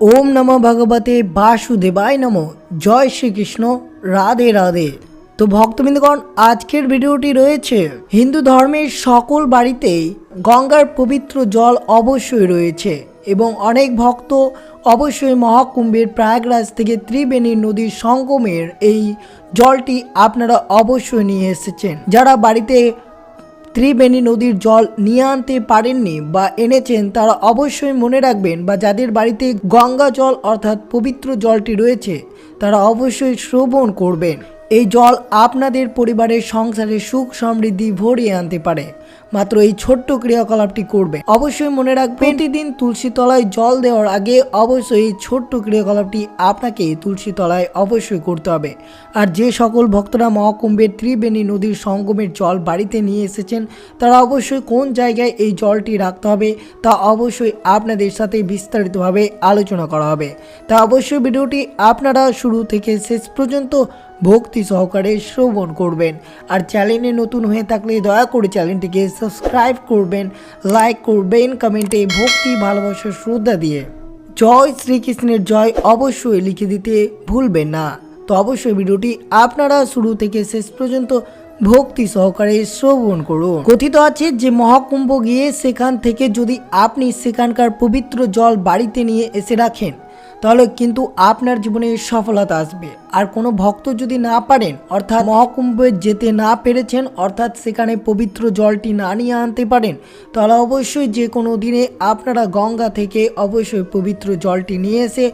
ওম নম ভগবতে বাসুদেবায় নম। জয় শ্রীকৃষ্ণ। রাধে রাধে। তো ভক্তবৃন্দগণ, আজকের ভিডিওটি রয়েছে হিন্দু ধর্মের সকল বাড়িতেই গঙ্গার পবিত্র জল অবশ্যই রয়েছে এবং অনেক ভক্ত অবশ্যই মহাকুম্ভের প্রয়াগরাজ থেকে ত্রিবেণী নদীর সঙ্গমের এই জলটি আপনারা অবশ্যই নিয়ে এসেছেন। যারা বাড়িতে ত্রিবেণী নদীর জল নিয়ে আনতে পারেননি বা এনেছেন, তারা অবশ্যই মনে রাখবেন বা যাদের বাড়িতে গঙ্গা জল অর্থাৎ পবিত্র জলটি রয়েছে, তারা অবশ্যই শ্রবণ করবেন। এই জল আপনাদের পরিবারের সংসারে সুখ সমৃদ্ধি ভরিয়ে আনতে পারে। মাত্র এই ছোট্ট ক্রিয়াকলাপটি করবে। অবশ্যই মনে রাখবেন, প্রতিদিন তুলসী তলায় জল দেওয়ার আগে অবশ্যই এই ছোট্ট ক্রিয়াকলাপটি আপনাকে তুলসী তলায় অবশ্যই করতে হবে। আর যে সকল ভক্তরা মহাকুম্ভের ত্রিবেণী নদীর সঙ্গমের জল বাড়িতে নিয়ে এসেছেন, তারা অবশ্যই কোন জায়গায় এই জলটি রাখতে হবে, তা অবশ্যই আপনাদের সাথে বিস্তারিতভাবে আলোচনা করা হবে। তা অবশ্যই ভিডিওটি আপনারা শুরু থেকে শেষ পর্যন্ত ভক্তি সহকারে শ্রবণ করবেন। আর চ্যানেলে নতুন হয়ে থাকলে দয়া করে চ্যানেলটিকে সাবস্ক্রাইব করবেন, লাইক করবেন, কমেন্টে ভক্তি ভালোবাসা শ্রদ্ধা দিয়ে। জয় শ্রীকৃষ্ণের জয় অবশ্যই লিখে দিতে ভুলবেন না। তো অবশ্যই ভিডিওটি আপনারা শুরু থেকে শেষ পর্যন্ত ভক্তি সহকারে শ্রবণ করুন। কথিত আছে যে মহাকুম্ভ গিয়ে সেখান থেকে যদি আপনি সেখানকার পবিত্র জল বাড়িতে নিয়ে এসে রাখেন, তাহলে কিন্তু আপনার জীবনে সফলতা আসবে। আর কোনো ভক্ত যদি না পারেন, অর্থাৎ মহাকুম্ভে যেতে না পেরেছেন, অর্থাৎ সেখানে পবিত্র জলটি না নিয়ে আনতে পারেন, তাহলে অবশ্যই যে কোনো দিনে আপনারা গঙ্গা থেকে অবশ্যই পবিত্র জলটি নিয়ে এসে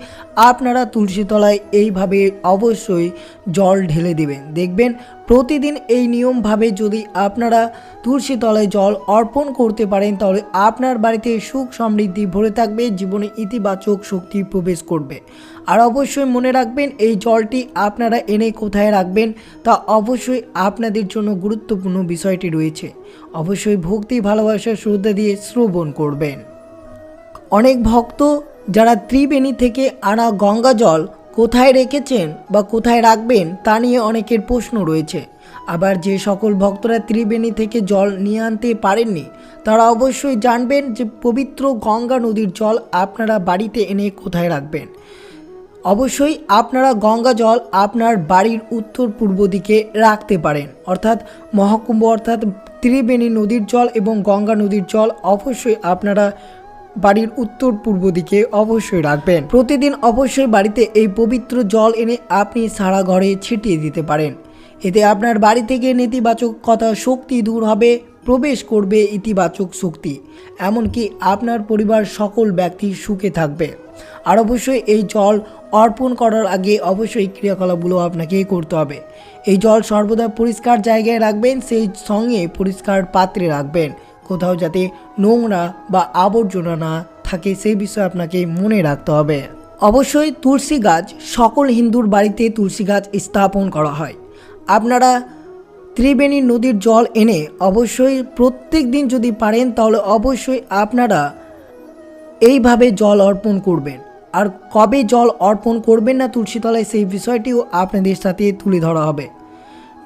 আপনারা তুলসীতলায় এইভাবে অবশ্যই জল ঢেলে দেবেন। দেখবেন প্রতিদিন এই নিয়মভাবে যদি আপনারা তুলসী তলায় জল অর্পণ করতে পারেন, তাহলে আপনার বাড়িতে সুখ সমৃদ্ধি ভরে থাকবে, জীবনে ইতিবাচক শক্তি প্রবেশ করবে। আর অবশ্যই মনে রাখবেন, এই জলটি আপনারা এনে কোথায় রাখবেন তা অবশ্যই আপনাদের জন্য গুরুত্বপূর্ণ বিষয়টি রয়েছে। অবশ্যই ভক্তি, ভালোবাসা, শ্রদ্ধা দিয়ে শ্রবণ করবেন। অনেক ভক্ত যারা ত্রিবেণী থেকে আনা গঙ্গা জল কোথায় রেখেছেন বা কোথায় রাখবেন তা নিয়ে অনেকের প্রশ্ন রয়েছে। আবার যে সকল ভক্তরা ত্রিবেণী থেকে জল নিয়ে আনতে পারেননি, তারা অবশ্যই জানবেন যে পবিত্র গঙ্গা নদীর জল আপনারা বাড়িতে এনে কোথায় রাখবেন। অবশ্যই আপনারা গঙ্গা জল আপনার বাড়ির উত্তর পূর্ব দিকে রাখতে পারেন। অর্থাৎ মহাকুম্ভ অর্থাৎ ত্রিবেণী নদীর জল এবং গঙ্গা নদীর জল অবশ্যই আপনারা বাড়ির উত্তর পূর্ব দিকে অবশ্যই রাখবেন। প্রতিদিন অবশ্যই বাড়িতে এই পবিত্র জল এনে আপনি সারা ঘরে ছিটিয়ে দিতে পারেন। এতে আপনার বাড়ি থেকে নেতিবাচক কথা শক্তি দূর হবে, প্রবেশ করবে ইতিবাচক শক্তি। এমনকি আপনার পরিবার সকল ব্যক্তি সুখে থাকবে। আর অবশ্যই এই জল অর্পণ করার আগে অবশ্যই ক্রিয়াকলাপগুলো আপনাকে করতে হবে। এই জল সর্বদা পরিষ্কার জায়গায় রাখবেন, সেই সঙ্গে পরিষ্কার পাত্রে রাখবেন। কোথাও যাতে নোংরা বা আবর্জনা না থাকে, সেই বিষয়ে আপনাকে মনে রাখতে হবে। অবশ্যই তুলসী গাছ, সকল হিন্দুর বাড়িতে তুলসী গাছ স্থাপন করা হয়। আপনারা ত্রিবেণী নদীর জল এনে অবশ্যই প্রত্যেক দিন যদি পারেন, তাহলে অবশ্যই আপনারা এইভাবে জল অর্পণ করবেন। আর কবে জল অর্পণ করবেন না তুলসীতলায় সেই বিষয়টিও আপনাদের সাথে তুলে ধরা হবে।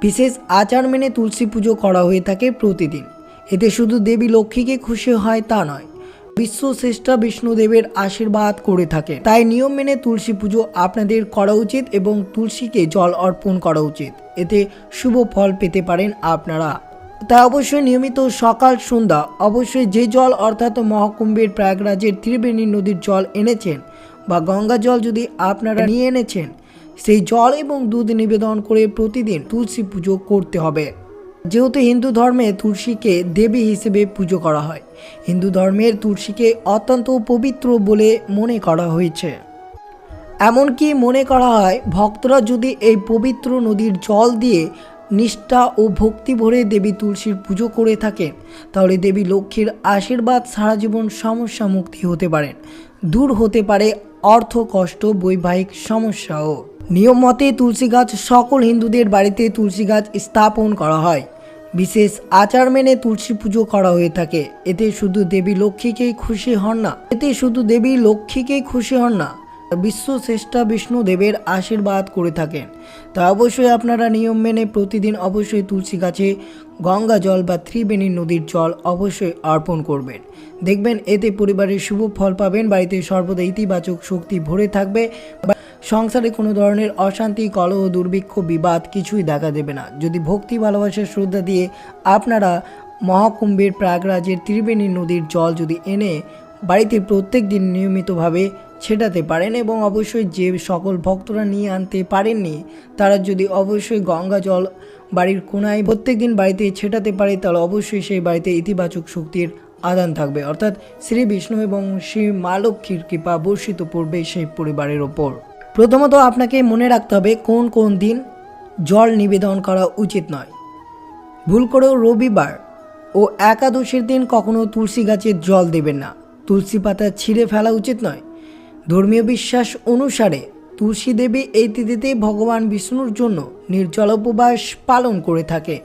বিশেষ আচার মেনে তুলসী পুজো করা হয়ে থাকে প্রতিদিন। এতে শুধু দেবী লক্ষ্মীকে খুশি হয় তা নয়, বিশ্বশ্রেষ্ঠা বিষ্ণুদেবের আশীর্বাদ করে থাকে। তাই নিয়ম মেনে তুলসী পুজো আপনাদের করা উচিত এবং তুলসীকে জল অর্পণ করা উচিত। এতে শুভ ফল পেতে পারেন আপনারা। তাই অবশ্যই নিয়মিত সকাল, সন্ধ্যা অবশ্যই যে জল অর্থাৎ মহাকুম্ভের প্রয়াগরাজের ত্রিবেণী নদীর জল এনেছেন বা গঙ্গা জল যদি আপনারা নিয়ে এনেছেন, সেই জল এবং দুধ নিবেদন করে প্রতিদিন তুলসী পুজো করতে হবে। যেহেতু হিন্দু ধর্মে তুলসীকে দেবী হিসেবে পুজো করা হয়, হিন্দু ধর্মের তুলসীকে অত্যন্ত পবিত্র বলে মনে করা হয়েছে। এমনকি মনে করা হয়, ভক্তরা যদি এই পবিত্র নদীর জল দিয়ে নিষ্ঠা ও ভক্তি ভরে দেবী তুলসীর পুজো করে থাকেন, তাহলে দেবী লক্ষ্মীর আশীর্বাদ সারা জীবন সমস্যা মুক্তি হতে পারেন দূর হতে পারে অর্থ, কষ্ট, বৈবাহিক সমস্যাও। নিয়ম মতে তুলসী গাছ সকল হিন্দুদের বাড়িতে তুলসী গাছ স্থাপন করা হয়। বিশেষ আচার মেনে তুলসী পুজো করা হয়ে থাকে। এতে শুধু দেবী লক্ষ্মীকেই খুশি হন না। এতে শুধু দেবী লক্ষ্মীকেই খুশি হন না। বিশ্বশ্রেষ্ঠা বিষ্ণুদেবের আশীর্বাদ করে থাকেন। তা অবশ্যই আপনারা নিয়ম মেনে প্রতিদিন অবশ্যই তুলসী গাছে গঙ্গা জল বা ত্রিবেণী নদীর জল অবশ্যই অর্পণ করবেন। দেখবেন এতে পরিবারের শুভ ফল পাবেন, বাড়িতে সর্বদা ইতিবাচক শক্তি ভরে থাকবে সংসারে কোনো ধরনের অশান্তি, কলহ, দুর্ভিক্ষ, বিবাদ কিছুই দেখা দেবে না। যদি ভক্তি ভালোবাসার শ্রদ্ধা দিয়ে আপনারা মহাকুম্ভের প্রাগরাজের ত্রিবেণী নদীর জল যদি এনে বাড়িতে প্রত্যেক দিন নিয়মিতভাবে ছেটাতে পারেন এবং অবশ্যই যে সকল ভক্তরা নিয়ে আনতে পারেননি, তারা যদি অবশ্যই গঙ্গা জল বাড়ির কোনায় প্রত্যেক দিন বাড়িতে ছেটাতে পারে, তাহলে অবশ্যই সেই বাড়িতে ইতিবাচক শক্তির আদান থাকবে। অর্থাৎ শ্রী বিষ্ণু এবং শ্রী মা লক্ষ্মীর কৃপা বর্ষিত পড়বে সেই পরিবারের ওপর। প্রথমত আপনাকে মনে রাখতে হবে কোন কোন দিন জল নিবেদন করা উচিত নয়। ভুল করেও রবিবার ও একাদশীর দিন কখনো তুলসী গাছের জল দেবেন না। তুলসী পাতা ছিঁড়ে ফেলা উচিত নয়। ধর্মীয় বিশ্বাস অনুসারে তুলসী দেবী এই তিথিতে ভগবান বিষ্ণুর জন্য নির্জল উপবাস পালন করে থাকে।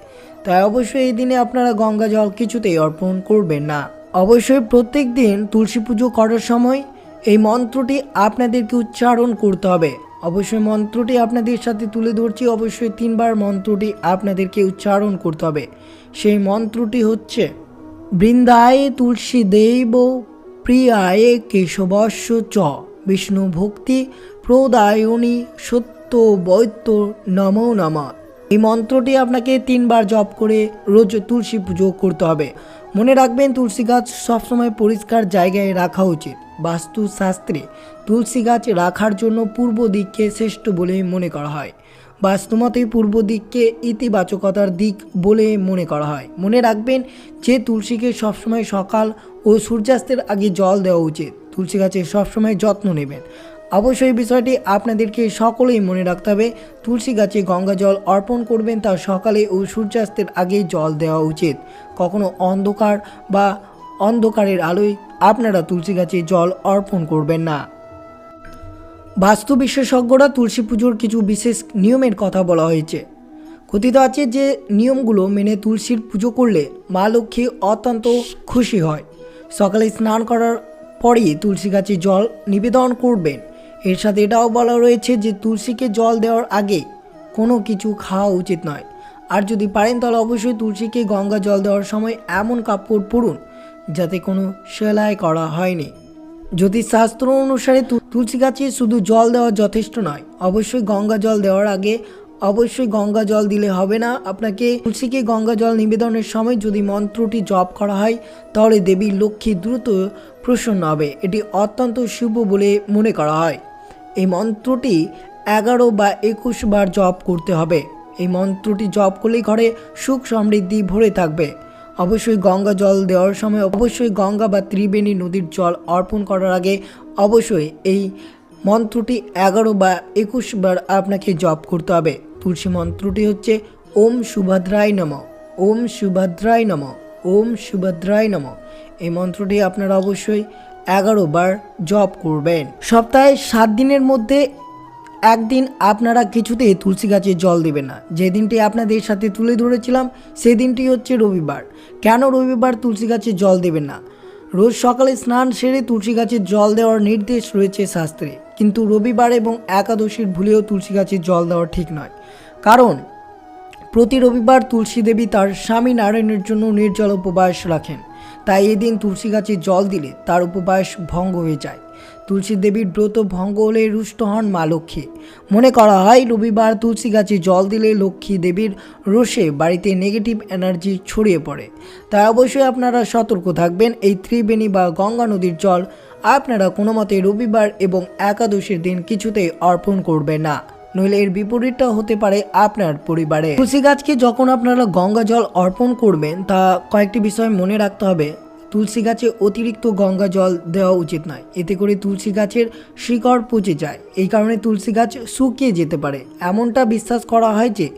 তাই অবশ্যই এই দিনে আপনারা গঙ্গা জল কিছুতেই অর্পণ করবেন না। অবশ্যই প্রত্যেক দিন তুলসী পুজো করার সময় এই মন্ত্রটি আপনাদেরকে উচ্চারণ করতে হবে। অবশ্যই মন্ত্রটি আপনাদের সাথে তুলে ধরছি, অবশ্যই তিনবার মন্ত্রটি আপনাদেরকে উচ্চারণ করতে হবে। সেই মন্ত্রটি হচ্ছে, বৃন্দায় তুলসী দেব, প্রিয়ায় কেশবস্য চ। বিষ্ণু ভক্তি প্রদায়নী সত্য বৈত্য নমো নম। এই মন্ত্রটি আপনাকে তিনবার জপ করে রোজ তুলসী পুজো করতে হবে। মনে রাখবেন, তুলসী গাছ সবসময় পরিষ্কার জায়গায় রাখা উচিত। বাস্তুশাস্ত্রে তুলসী গাছ রাখার জন্য পূর্ব দিককে শ্রেষ্ঠ বলে মনে করা হয়। বাস্তুমতে পূর্ব দিককে ইতিবাচকতার দিক বলে মনে করা হয়। মনে রাখবেন, যে তুলসীকে সবসময় সকাল ও সূর্যাস্তের আগে জল দেওয়া উচিত। তুলসী গাছের সবসময় যত্ন নেবেন। অবশ্যই বিষয়টি আপনাদেরকে সকলেই মনে রাখতে হবে। তুলসী গাছে গঙ্গা জল অর্পণ করবেন, তা সকালে ও সূর্যাস্তের আগেই জল দেওয়া উচিত। কখনো অন্ধকার বা অন্ধকারের আলোয় আপনারা তুলসী গাছে জল অর্পণ করবেন না। বাস্তু বিশেষজ্ঞরা তুলসী পুজোর কিছু বিশেষ নিয়মের কথা বলা হয়েছে। কথিত আছে যে, নিয়মগুলো মেনে তুলসীর পুজো করলে মা লক্ষ্মী অত্যন্ত খুশি হয়। সকালে স্নান করার পরেই তুলসী গাছে জল নিবেদন করবেন। এর সাথে এটাও বলা রয়েছে যে তুলসীকে জল দেওয়ার আগে কোনো কিছু খাওয়া উচিত নয়। আর যদি পারেন তাহলে অবশ্যই তুলসীকে গঙ্গা জল দেওয়ার সময় এমন কাপড় পরুন যাতে কোনো সেলাই করা হয়নি। যদি জ্যোতিষশাস্ত্র অনুসারে তুলসী গাছে শুধু জল দেওয়া যথেষ্ট নয়, অবশ্যই গঙ্গা জল দেওয়ার আগে অবশ্যই গঙ্গা জল দিলে হবে না। আপনাকে তুলসীকে গঙ্গা জল নিবেদনের সময় যদি মন্ত্রটি জপ করা হয়, তাহলে দেবী লক্ষ্মী দ্রুত প্রসন্ন হবে। এটি অত্যন্ত শুভ বলে মনে করা হয়। এই মন্ত্রটি এগারো বা একুশ বার জপ করতে হবে। এই মন্ত্রটি জপ করলেই ঘরে সুখ সমৃদ্ধি ভরে থাকবে। অবশ্যই গঙ্গা জল দেওয়ার সময় অবশ্যই গঙ্গা বা ত্রিবেণী নদীর জল অর্পণ করার আগে অবশ্যই এই মন্ত্রটি এগারো বা একুশ বার আপনাকে জপ করতে হবে। তুলসী মন্ত্রটি হচ্ছে ওম সুভদ্রায় নম, ওম সুভদ্রায় নম, ওম সুভদ্রায় নম। এই মন্ত্রটি আপনারা অবশ্যই এগারো বার জপ করবেন। সপ্তাহে সাত দিনের মধ্যে একদিন আপনারা কিছুতে তুলসী গাছে জল দেবেন না। যে দিনটি আপনাদের সাথে তুলে ধরেছিলাম, সেই দিনটি হচ্ছে রবিবার। কেন রবিবার তুলসী গাছে জল দেবেন না? রোজ সকালে স্নান সেরে তুলসী গাছে জল দেওয়ার নির্দেশ রয়েছে শাস্ত্রে। কিন্তু রবিবার এবং একাদশীর ভুলেও তুলসী গাছে জল দেওয়া ঠিক নয়। কারণ, প্রতি রবিবার তুলসী দেবী তার স্বামী নারায়ণের জন্য নির্জল উপবাস রাখেন। তাই এদিন তুলসী গাছে জল দিলে তার উপবাস ভঙ্গ হয়ে যায়। তুলসী দেবীর ব্রত ভঙ্গ হলে রুষ্ট হন মা লক্ষ্মী। মনে করা হয়, রবিবার তুলসী গাছে জল দিলে লক্ষ্মী দেবীর রোষে বাড়িতে নেগেটিভ এনার্জি ছড়িয়ে পড়ে। তাই অবশ্যই আপনারা সতর্ক থাকবেন। এই ত্রিবেণী বা গঙ্গা নদীর জল আপনারা কোনো মতে রবিবার এবং একাদশীর দিন কিছুতেই অর্পণ করবেন না। নইলে এর বিপরীতটা হতে পারে আপনার পরিবারে। তুলসী গাছকে যখন আপনারা গঙ্গা জল অর্পণ করবেন, তা কয়েকটি বিষয় মনে রাখতে হবে। তুলসী গাছে অতিরিক্ত গঙ্গা জল দেওয়া উচিত নয়। এতে করে তুলসী গাছের শিকড় পচে যায়। এই কারণে তুলসী গাছ শুকিয়ে যেতে পারে। এমনটা বিশ্বাস করা হয় যে,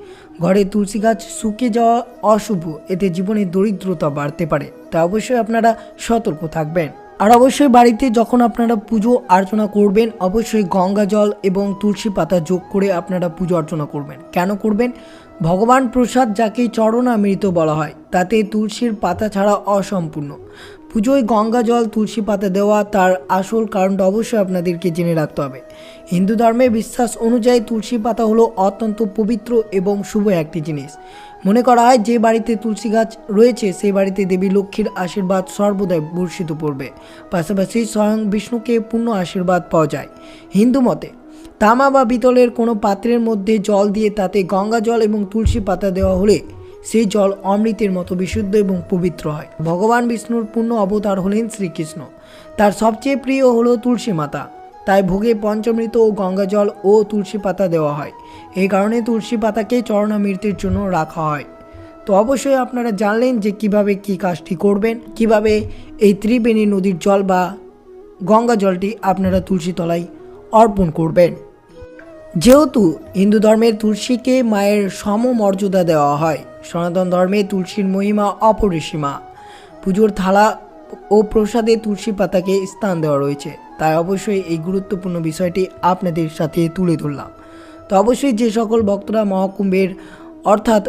ঘরে তুলসী গাছ শুকিয়ে যাওয়া অশুভ। এতে জীবনে দরিদ্রতা বাড়তে পারে। তা অবশ্যই আপনারা সতর্ক থাকবেন। আর অবশ্যই বাড়িতে যখন আপনারা পুজো অর্চনা করবেন, অবশ্যই গঙ্গা জল এবং তুলসী পাতা যোগ করে আপনারা পুজো অর্চনা করবেন। কেন করবেন? ভগবান প্রসাদ যাকে চরণামৃত বলা হয়, তাতে তুলসীর পাতা ছাড়া অসম্পূর্ণ। পুজোয় গঙ্গা জল, তুলসী পাতা দেওয়া তার আসল কারণটা অবশ্যই আপনাদেরকে জেনে রাখতে হবে। হিন্দু ধর্মের বিশ্বাস অনুযায়ী তুলসী পাতা হলো অত্যন্ত পবিত্র এবং শুভ একটি জিনিস। মনে করা হয় যে বাড়িতে তুলসী গাছ রয়েছে, সেই বাড়িতে দেবী লক্ষ্মীর আশীর্বাদ সর্বদাই বর্ষিত পড়বে। পাশাপাশি স্বয়ং বিষ্ণুকে পূর্ণ আশীর্বাদ পাওয়া যায়। হিন্দু মতে, তামা বা পিতলের কোনো পাত্রের মধ্যে জল দিয়ে তাতে গঙ্গা জল এবং তুলসী পাতা দেওয়া হলে সেই জল অমৃতের মতো বিশুদ্ধ এবং পবিত্র হয়। ভগবান বিষ্ণুর পূর্ণ অবতার হলেন শ্রীকৃষ্ণ। তার সবচেয়ে প্রিয় হলো তুলসী মাতা। তাই ভোগে পঞ্চমৃত ও গঙ্গা জল ও তুলসী পাতা দেওয়া হয়। এই কারণে তুলসী পাতাকে চরণামৃতের জন্য রাখা হয়। তো অবশ্যই আপনারা জানলেন যে কীভাবে কি কাজটি করবেন, কীভাবে এই ত্রিবেণী নদীর জল বা গঙ্গা জলটি আপনারা তুলসী তলায় অর্পণ করবেন। যেহেতু হিন্দু ধর্মের তুলসীকে মায়ের সমমর্যাদা দেওয়া হয়, সনাতন ধর্মে তুলসীর মহিমা অপরিসীমা। পুজোর থালা ও প্রসাদে তুলসী পাতাকে স্থান দেওয়া রয়েছে। তাই অবশ্যই এই গুরুত্বপূর্ণ বিষয়টি আপনাদের সাথে তুলে ধরলাম। তো অবশ্যই যে সকল ভক্তরা মহাকুম্ভের, অর্থাৎ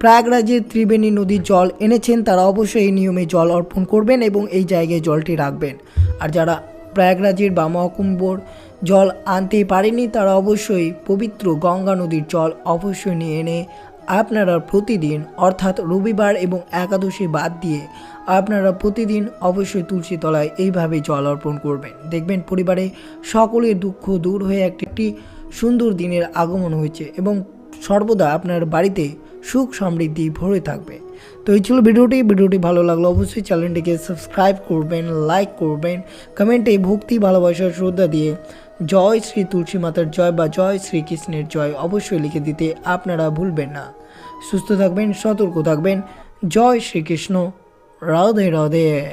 প্রয়াগরাজের ত্রিবেণী নদীর জল এনেছেন, তারা অবশ্যই এই নিয়মে জল অর্পণ করবেন এবং এই জায়গায় জলটি রাখবেন। আর যারা প্রয়াগরাজের বা মহাকুম্ভর জল আনতে পারেনি, তারা অবশ্যই পবিত্র গঙ্গা নদীর জল অবশ্যই নিয়ে এনে আপনারা প্রতিদিন, অর্থাৎ রবিবার এবং একাদশী বাদ দিয়ে আপনারা প্রতিদিন অবশ্যই তুলসী তলায় এইভাবে জল অর্পণ করবেন। দেখবেন পরিবারে সকলের দুঃখ দূর হয়ে একটি সুন্দর দিনের আগমন হয়েছে এবং সর্বদা আপনার বাড়িতে সুখ সমৃদ্ধি ভরে থাকবে। তো এই ছিল ভিডিওটি। ভিডিওটি ভালো লাগল অবশ্যই চ্যানেলটিকে সাবস্ক্রাইব করবেন, লাইক করবেন, কমেন্টে ভক্তি, ভালোবাসা, শ্রদ্ধা দিয়ে জয় শ্রী তুলসী মাতার জয় বা জয় শ্রীকৃষ্ণের জয় অবশ্যই লিখে দিতে আপনারা ভুলবেন না। সুস্থ থাকবেন, সতর্ক থাকবেন। জয় শ্রীকৃষ্ণ রাধে রাধে।